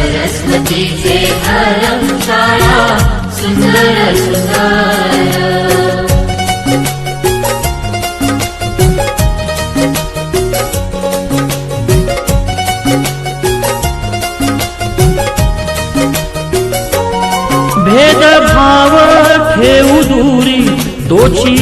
हे सरस्वतीचे घर शाळा सुंदर सुंदर भेदभाव ठेवू दूरी तोची